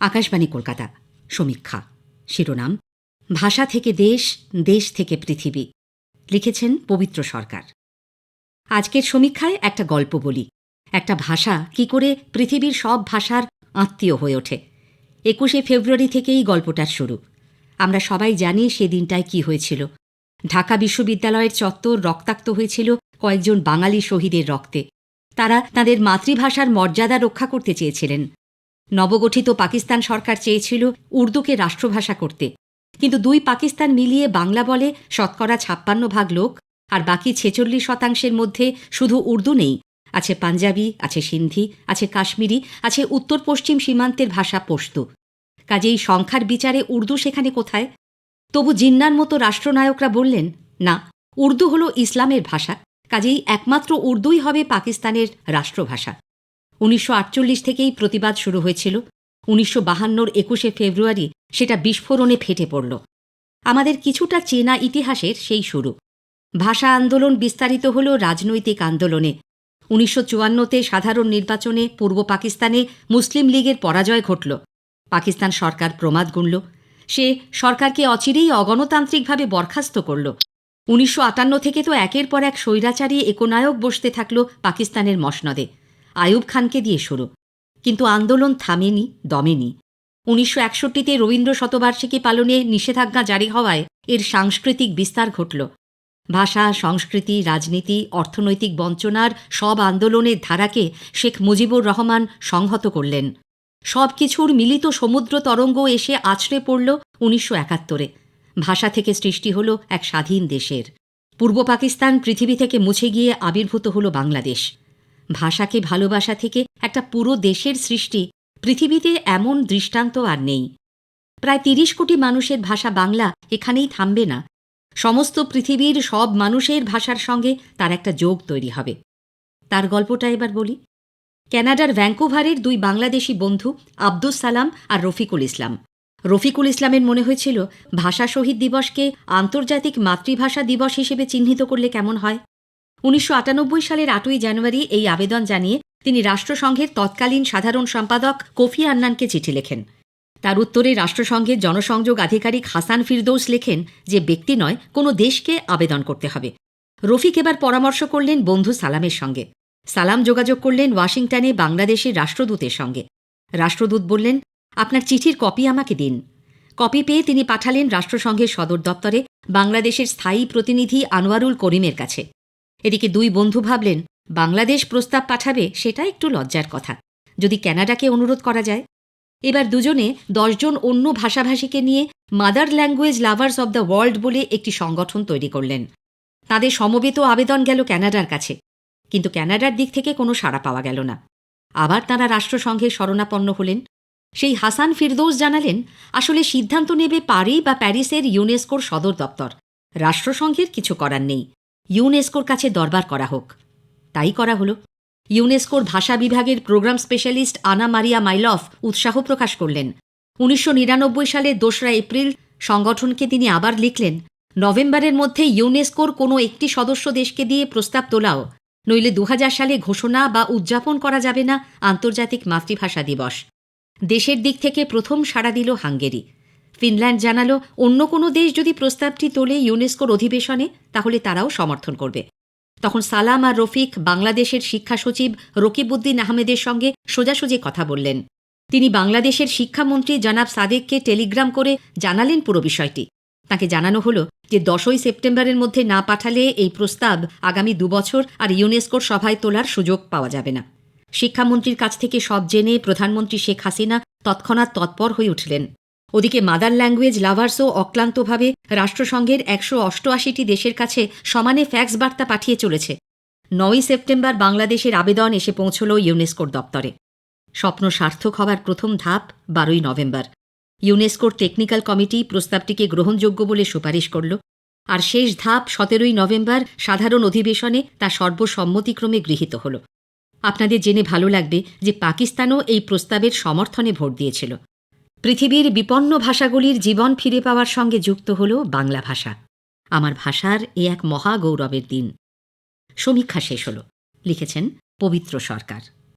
আকাশবাণী কলকাতা। সমীক্ষা। শিরোনাম, ভাষা থেকে দেশ দেশ থেকে পৃথিবী। লিখেছেন পবিত্র সরকার। আজকের সমীক্ষায় একটা গল্প বলি। একটা ভাষা কি করে পৃথিবীর সব ভাষার আত্মীয় হয়ে ওঠে। একুশে ফেব্রুয়ারি থেকেই গল্পটার শুরু। আমরা সবাই জানি সে দিনটায় কি হয়েছিল। ঢাকা বিশ্ববিদ্যালয়ের চত্বর রক্তাক্ত হয়েছিল কয়েকজন বাঙালি শহীদের রক্তে। তারা তাদের মাতৃভাষার মর্যাদা রক্ষা করতে চেয়েছিলেন। নবগঠিত পাকিস্তান সরকার চেয়েছিল উর্দুকে রাষ্ট্রভাষা করতে। কিন্তু দুই পাকিস্তান মিলিয়ে বাংলা বলে শতকরা ছাপ্পান্ন ভাগ লোক, আর বাকি ছেচল্লিশ শতাংশের মধ্যে শুধু উর্দু নেই। আছে পাঞ্জাবি, আছে সিন্ধি, আছে কাশ্মীরি, আছে উত্তর পশ্চিম সীমান্তের ভাষা পশতু কাজেই সংখ্যার বিচারে উর্দু সেখানে কোথায়? তবু জিন্নার মতো রাষ্ট্রনায়করা বললেন, না, উর্দু হল ইসলামের ভাষা। কাজেই একমাত্র উর্দুই হবে পাকিস্তানের রাষ্ট্রভাষা। উনিশশো আটচল্লিশ থেকেই প্রতিবাদ শুরু হয়েছিল। উনিশশো বাহান্নর একুশে ফেব্রুয়ারি সেটা বিস্ফোরণে ফেটে পড়ল। আমাদের কিছুটা চেনা ইতিহাসের সেই শুরু। ভাষা আন্দোলন বিস্তারিত হল রাজনৈতিক আন্দোলনে। উনিশশো চুয়ান্নতে সাধারণ নির্বাচনে পূর্ব পাকিস্তানে মুসলিম লীগের পরাজয় ঘটল। পাকিস্তান সরকার প্রমাদ গুনল। সে সরকারকে অচিরেই অগণতান্ত্রিকভাবে বরখাস্ত করল। উনিশশো আটান্ন থেকে তো একের পর এক স্বৈরাচারী একনায়ক বসতে থাকল পাকিস্তানের মসনদে। আয়ুব খানকে দিয়ে শুরু। কিন্তু আন্দোলন থামেনি, দমেনি। উনিশশো একষট্টিতে রবীন্দ্র শতবার্ষিকী পালনে নিষেধাজ্ঞা জারি হওয়ায় এর সাংস্কৃতিক বিস্তার ঘটল। ভাষা, সংস্কৃতি, রাজনীতি, অর্থনৈতিক বঞ্চনার সব আন্দোলনের ধারাকে শেখ মুজিবুর রহমান সংহত করলেন। সব কিছুর মিলিত সমুদ্র তরঙ্গ এসে আছড়ে পড়ল উনিশশো একাত্তরে। ভাষা থেকে সৃষ্টি হল এক স্বাধীন দেশের। পূর্ব পাকিস্তান পৃথিবী থেকে মুছে গিয়ে আবির্ভূত হল বাংলাদেশ। ভাষাকে ভালোবাসা থেকে একটা পুরো দেশের সৃষ্টি পৃথিবীতে এমন দৃষ্টান্ত আর নেই। প্রায় তিরিশ কোটি মানুষের ভাষা বাংলা এখানেই থামবে না। সমস্ত পৃথিবীর সব মানুষের ভাষার সঙ্গে তার একটা যোগ তৈরি হবে। তার গল্পটা এবার বলি। ক্যানাডার ভ্যাঙ্কুভারের দুই বাংলাদেশি বন্ধু আব্দুস সালাম আর রফিকুল ইসলাম। রফিকুল ইসলামের মনে হয়েছিল, ভাষা শহীদ দিবসকে আন্তর্জাতিক মাতৃভাষা দিবস হিসেবে চিহ্নিত করলে কেমন হয়? উনিশশো আটানব্বই সালের আটই জানুয়ারি এই আবেদন জানিয়ে তিনি রাষ্ট্রসংঘের তৎকালীন সাধারণ সম্পাদক কোফি আন্নানকে চিঠি লেখেন। তার উত্তরে রাষ্ট্রসংঘের জনসংযোগ আধিকারিক হাসান ফিরদৌস লেখেন যে ব্যক্তি নয়, কোনো দেশকে আবেদন করতে হবে। রফিক এবার পরামর্শ করলেন বন্ধু সালামের সঙ্গে। সালাম যোগাযোগ করলেন ওয়াশিংটনে বাংলাদেশের রাষ্ট্রদূতের সঙ্গে। রাষ্ট্রদূত বললেন, আপনার চিঠির কপি আমাকে দিন। কপি পেয়ে তিনি পাঠালেন রাষ্ট্রসংঘের সদর দপ্তরে বাংলাদেশের স্থায়ী প্রতিনিধি আনোয়ারুল করিমের কাছে। এদিকে দুই বন্ধু ভাবলেন, বাংলাদেশ প্রস্তাব পাঠাবে সেটা একটু লজ্জার কথা। যদি ক্যানাডাকে অনুরোধ করা যায়। এবার দুজনে দশজন অন্য ভাষাভাষীকে নিয়ে mother language lovers of the world বলে একটি সংগঠন তৈরি করলেন। তাদের সমবেত আবেদন গেল ক্যানাডার কাছে। কিন্তু ক্যানাডার দিক থেকে কোনো সাড়া পাওয়া গেল না। আবার তারা রাষ্ট্রসংঘের শরণাপন্ন হলেন। সেই হাসান ফিরদৌস জানালেন, আসলে সিদ্ধান্ত নেবে পারি বা প্যারিসের ইউনেস্কোর সদর দপ্তর। রাষ্ট্রসংঘের কিছু করার নেই। ইউনেস্কোর কাছে দরবার করা হোক। তাই করা হলো। ইউনেস্কোর ভাষা বিভাগের প্রোগ্রাম স্পেশালিস্ট আনা মারিয়া মাইলফ উৎসাহ প্রকাশ করলেন। উনিশশো সালের দোসরা এপ্রিল সংগঠনকে তিনি আবার লিখলেন, নভেম্বরের মধ্যে ইউনেস্কোর কোনো একটি সদস্য দেশকে দিয়ে প্রস্তাব তোলাও, নইলে দু হাজার সালে ঘোষণা বা উদযাপন করা যাবে না আন্তর্জাতিক মাতৃভাষা দিবস। দেশের দিক থেকে প্রথম সাড়া দিল হাঙ্গেরি। ফিনল্যান্ড জানালো, অন্য কোনো দেশ যদি প্রস্তাবটি তোলে ইউনেস্কোর অধিবেশনে, তাহলে তারাও সমর্থন করবে। তখন সালাম আর রফিক বাংলাদেশের শিক্ষা সচিব রকিবউদ্দিন আহমেদের সঙ্গে সোজাসুজি কথা বললেন। তিনি বাংলাদেশের শিক্ষামন্ত্রী জনাব সাদেককে টেলিগ্রাম করে জানালেন পুরো বিষয়টি। তাকে জানানো হলো যে, দশই সেপ্টেম্বরের মধ্যে না পাঠালে এই প্রস্তাব আগামী দুবছর আর ইউনেস্কোর সভায় তোলার সুযোগ পাওয়া যাবে না। শিক্ষামন্ত্রীর কাছ থেকে সব জেনে প্রধানমন্ত্রী শেখ হাসিনা তৎক্ষণাৎ তৎপর হয়ে উঠলেন। ওদিকে মাদার ল্যাঙ্গুয়েজ লাভার্সও অক্লান্তভাবে রাষ্ট্রসংঘের একশো অষ্টআশিটি দেশের কাছে সমানে ফ্যাক্স বার্তা পাঠিয়ে চলেছে। নয়ই সেপ্টেম্বর বাংলাদেশের আবেদন এসে পৌঁছল ইউনেস্কোর দপ্তরে। স্বপ্ন সার্থক হওয়ার প্রথম ধাপ বারোই নভেম্বর। ইউনেস্কোর টেকনিক্যাল কমিটি প্রস্তাবটিকে গ্রহণযোগ্য বলে সুপারিশ করল, আর শেষ ধাপ সতেরোই নভেম্বর সাধারণ অধিবেশনে তা সর্বসম্মতিক্রমে গৃহীত হল। আপনাদের জেনে ভালো লাগবে যে পাকিস্তানও এই প্রস্তাবের সমর্থনে ভোট দিয়েছিল। পৃথিবীর বিপন্ন ভাষাগুলির জীবন ফিরে পাওয়ার সঙ্গে যুক্ত হল বাংলা ভাষা। আমার ভাষার এ এক মহাগৌরবের দিন। সমীক্ষা শেষ হল। লিখেছেন পবিত্র সরকার।